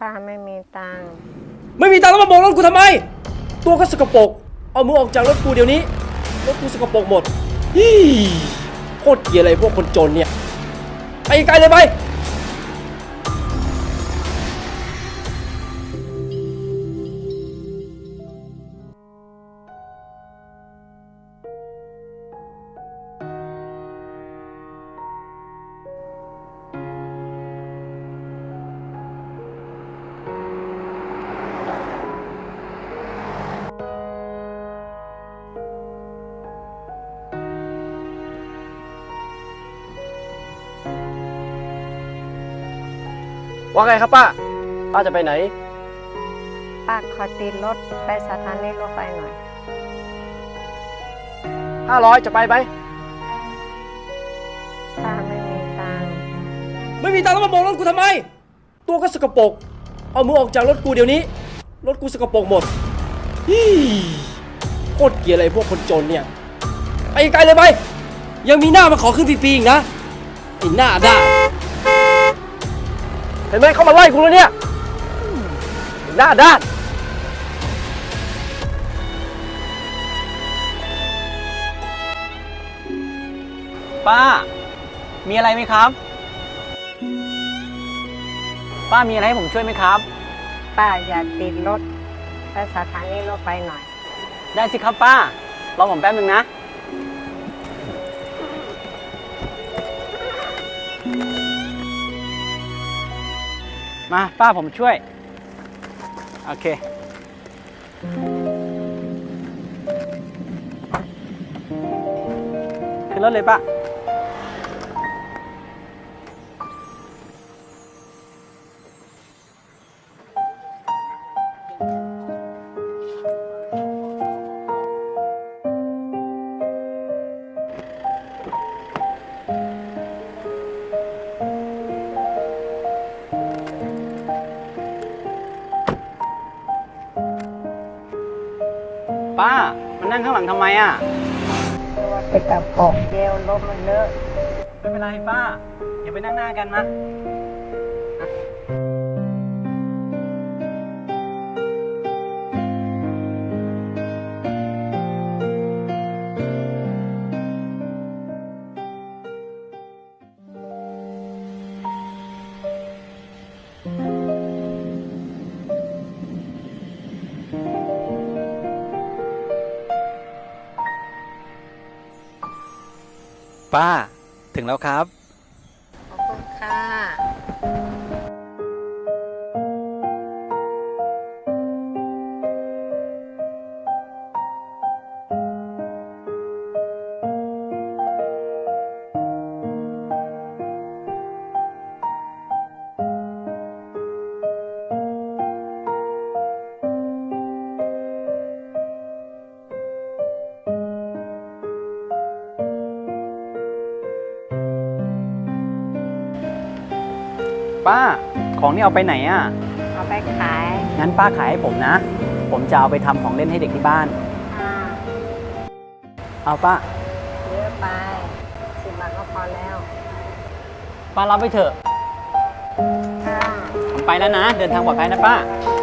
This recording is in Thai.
ป้าไม่มีตังค์ไม่มีตังค์แล้วมาโบกรถกูทำไม ตัวก็สกปรกเอามือออกจากรถกูเดี๋ยวนี้รถกูสกปรกหมดฮี่โคตรเกลียดเลยพวกคนจนเนี่ยไปไกลเลยไป ว่าไงครับป้า ป้าจะไปไหน ป้าขอติดรถไปสถานีรถไฟหน่อย500จะไปไหม ป้าไม่มีตังค์ไม่มีตังค์แล้วมาโบกรถกูทำไม ตัวก็สกปรก เอามือออกจากรถกูเดี๋ยวนี้ รถกูสกปรกหมดฮี่โคตรเกลียดเลยพวกคนจนเนี่ย ไปไกลเลยไป ยังมีหน้ามาขอขึ้นฟรีๆอีกนะไอ้หน้าด้าน เห็นไหมเขามาไล่กูแล้วเนี่ยไอ้หน้าด้าน ป้า มีอะไรไหมครับ ป้ามีอะไรให้ผมช่วยไหมครับ ป้าอยากติดรถไปสถานีรถไฟหน่อย ได้สิครับป้ารอผมแป๊บนึงนะ มาป้าผมช่วย โอเค ขึ้นรถเลยป้า ป้ามานั่งข้างหลังทำไมอะตัวไปกับปกเดียวรถมันเลอะไม่เป็นไรป้า อย่าไปนั่งหน้ากันนะ ป้า ถึงแล้วครับ ป้า ของนี่เอาไปไหนอะ เอาไปขายงั้นป้าขายให้ผมนะ ผมจะเอาไปทำของเล่นให้เด็กที่บ้านค่ะเอาป้า เยอะไปสิบบาทก็พอแล้วป้ารับไปเถอะ ค่ะ ผมไปแล้วนะ เดินทางปลอดภัยนะป้าค